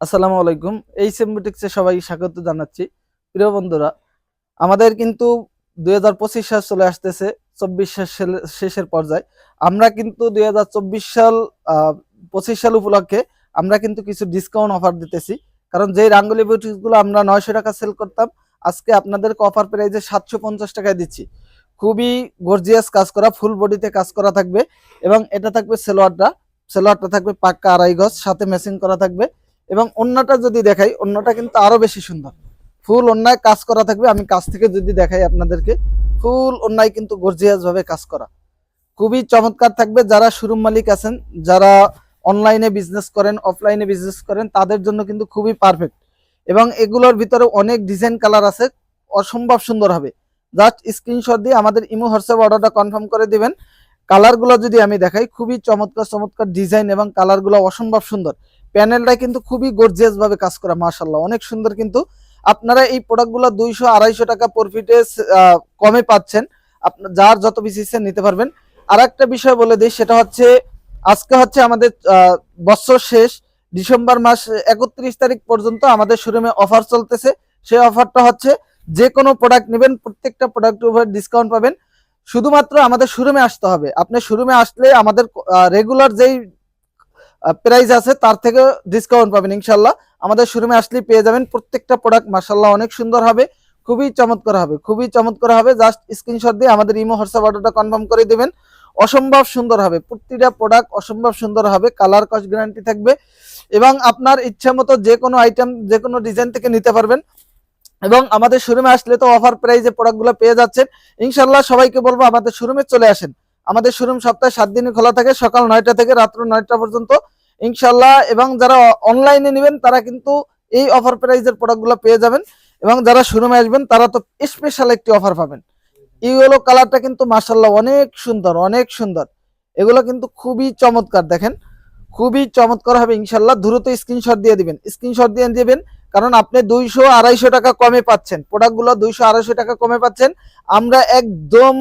আসসালামু আলাইকুম। এই সেমবুটিক্সে সবাই স্বাগত জানাচ্ছি। প্রিয় বন্ধুরা, আমাদের কিন্তু দুই হাজার পঁচিশ সাল চলে আসতেছে, চব্বিশ সাল শেষের পর্যায়ে। আমরা কিন্তু দুই হাজার চব্বিশ সাল পঁচিশ সাল উপলক্ষে আমরা কিন্তু কিছু ডিসকাউন্ট অফার দিতেছি। কারণ যে রাঙ্গুলি বুটিক্সগুলো আমরা নয়শো টাকা সেল করতাম, আজকে আপনাদেরকে অফার প্রাইজে সাতশো পঞ্চাশ টাকায় দিচ্ছি। খুবই গর্জিয়াস কাজ করা ফুল বডিতে কাজ করা থাকবে এবং এটা থাকবে সেলোয়ারটা সেলোয়ারটা থাকবে পাক্কা আড়াই গজ, সাথে ম্যাচিং করা থাকবে। এবং অন্যটা যদি দেখাই, অন্যটা কিন্তু আরও বেশি সুন্দর। ফুল অন্যায় কাজ করা থাকবে, আমি কাছ থেকে যদি দেখাই আপনাদেরকে, ফুল অন্যায় কিন্তু গর্জিয়াস ভাবে কাজ করা। খুবই চমৎকার থাকবে যারা শোরুম মালিক আছেন, যারা অনলাইনে বিজনেস করেন অফলাইনে বিজনেস করেন, তাদের জন্য কিন্তু খুবই পারফেক্ট এবং এগুলোর ভিতরে অনেক ডিজাইন কালার আছে, অসম্ভব সুন্দর হবে। জাস্ট স্ক্রিনশট দিয়ে আমাদের ইমো হোয়াটসঅ্যাপ অর্ডারটা কনফার্ম করে দিবেন। কালারগুলো যদি আমি দেখাই, খুবই চমৎকার চমৎকার ডিজাইন এবং কালারগুলো অসম্ভব সুন্দর। প্যানেলটা কিন্তু খুবই গর্জিয়াস ভাবে কাজ করা মাশাল্লাহ অনেক সুন্দর কিন্তু। আপনারা এই প্রোডাক্টগুলো দুইশো আড়াইশো টাকা প্রফিটে কমে পাচ্ছেন। আপনার যার যত বেশি নিতে পারবেন। আর একটা বিষয় বলে দিই, সেটা হচ্ছে, আজকে হচ্ছে আমাদের বছর শেষ। ডিসেম্বর মাস একত্রিশ তারিখ পর্যন্ত আমাদের শোরুমে অফার চলতেছে। সেই অফারটা হচ্ছে, যে কোনো প্রোডাক্ট নেবেন, প্রত্যেকটা প্রোডাক্টের উপর ডিসকাউন্ট পাবেন। শুধুমাত্র আমাদের শোরুমে আসতে হবে। আপনি শোরুমে আসলে আমাদের রেগুলার যেই প্রাইস আছে, তার থেকে ডিসকাউন্ট পাবেন ইনশাল্লাহ। আমাদের শোরুমে আসলে পেয়ে যাবেন প্রত্যেকটা প্রোডাক্ট মাসাল্লাহ অনেক সুন্দর হবে, খুবই চমৎকার হবে, খুবই চমৎকার হবে। জাস্ট স্ক্রিনশট দিয়ে আমাদের ইমো হোয়াটসঅ্যাপ অর্ডারটা কনফার্ম করে দেবেন। অসম্ভব সুন্দর হবে, প্রতিটা প্রোডাক্ট অসম্ভব সুন্দর হবে কালার কস্ট গ্যারান্টি থাকবে এবং আপনার ইচ্ছা মতো যে কোনো আইটেম যে কোনো ডিজাইন থেকে নিতে পারবেন। এবং আমাদের শোরুমে আসলে তো অফার প্রাইজে প্রোডাক্টগুলো পেয়ে যাচ্ছেন। ইনশাল্লাহ সবাইকে বলব আমাদের শোরুমে চলে আসেন। আমাদের শোরুম সপ্তাহে সাত দিনই খোলা থাকে, সকাল নয়টা থেকে রাত্র নয়টা পর্যন্ত। ইনশাল্লাহ এবং যারা অনলাইনে নেবেন, তারা কিন্তু এই অফার প্রাইজের প্রোডাক্টগুলো পেয়ে যাবেন। এবং যারা শোরুমে আসবেন, তারা তো স্পেশাল একটি অফার পাবেন। ইয়েলো কালারটা কিন্তু মাসাল্লাহ অনেক সুন্দর অনেক সুন্দর। এগুলো কিন্তু খুবই চমৎকার, দেখেন। খুবই চমৎকার হবে ইনশাল্লাহ দ্রুত স্ক্রিনশট দিয়ে দিবেন। স্ক্রিনশট দিয়ে দিবেন, কারণ আপনি দুইশো আড়াইশো টাকা কমে পাচ্ছেন। প্রোডাক্টগুলো দুইশো আড়াইশো টাকা কমে পাচ্ছেন। আমরা একদম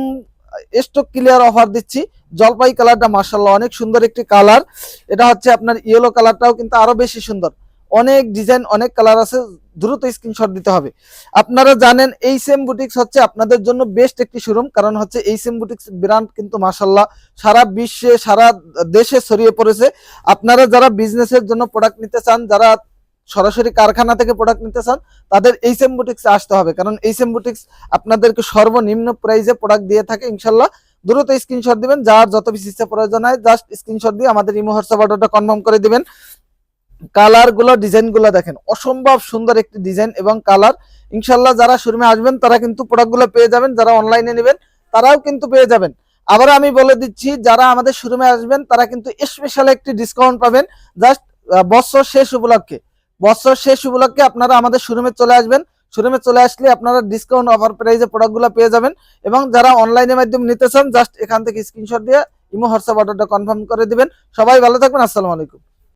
স্টক ক্লিয়ার অফার দিচ্ছি। জলপাই কালারটা মার্শাল্লাহ অনেক সুন্দর একটি কালার এটা হচ্ছে আপনার ইয়েলো কালারটাও কিন্তু আরও বেশি সুন্দর। অনেক ডিজাইন অনেক কালার আছে, দ্রুত স্ক্রিনশট দিতে হবে। আপনারা জানেন এই সেম বুটিক্স হচ্ছে আপনাদের জন্য বেস্ট একটি শোরুম কারণ হচ্ছে এই সেম বুটিক্স ব্র্যান্ড কিন্তু মার্শাল্লাহ সারা বিশ্বে, সারা দেশে ছড়িয়ে পড়েছে। আপনারা যারা বিজনেসের জন্য প্রোডাক্ট নিতে চান, যারা সরাসরি কারখানা থেকে প্রোডাক্ট নিতে চান, তাদের এই সেম বুটিক্সে আসতে হবে। কারণ এই সেম বুটিক্স আপনাদেরকে সর্বনিম্ন প্রাইসে প্রোডাক্ট দিয়ে থাকে, ইনশাল্লাহ। দ্রুত স্ক্রিনশট দিবেন, যার যত বেশি ইচ্ছা প্রয়োজন হয় জাস্ট স্ক্রিনশট দিয়ে আমাদের ইমো হোয়াটসঅ্যাপ অর্ডারটা কনফার্ম করে দিবেন। কালারগুলো ডিজাইনগুলো দেখেন, অসম্ভব সুন্দর একটি ডিজাইন এবং কালার ইনশাল্লাহ যারা শোরুমে আসবেন, তারা কিন্তু প্রোডাক্টগুলো পেয়ে যাবেন, যারা অনলাইনে নেবেন, তারাও কিন্তু পেয়ে যাবেন। আবার আমি বলে দিচ্ছি, যারা আমাদের শোরুমে আসবেন, তারা কিন্তু স্পেশাল একটি ডিসকাউন্ট পাবেন জাস্ট বছর শেষ উপলক্ষে। বছর শেষ উপলক্ষে আপনারা আমাদের শোরুমে চলে আসবেন। শোরুমে চলে আসলে আপনারা ডিসকাউন্ট অফার প্রাইসে প্রোডাক্টগুলো পেয়ে যাবেন এবং যারা অনলাইনের মাধ্যমে নিতে চান জাস্ট এখান থেকে স্ক্রিনশট দিয়ে ইমো হোয়াটসঅ্যাপ অর্ডারটা কনফার্ম করে দিবেন। সবাই ভালো থাকবেন, আসসালামু আলাইকুম।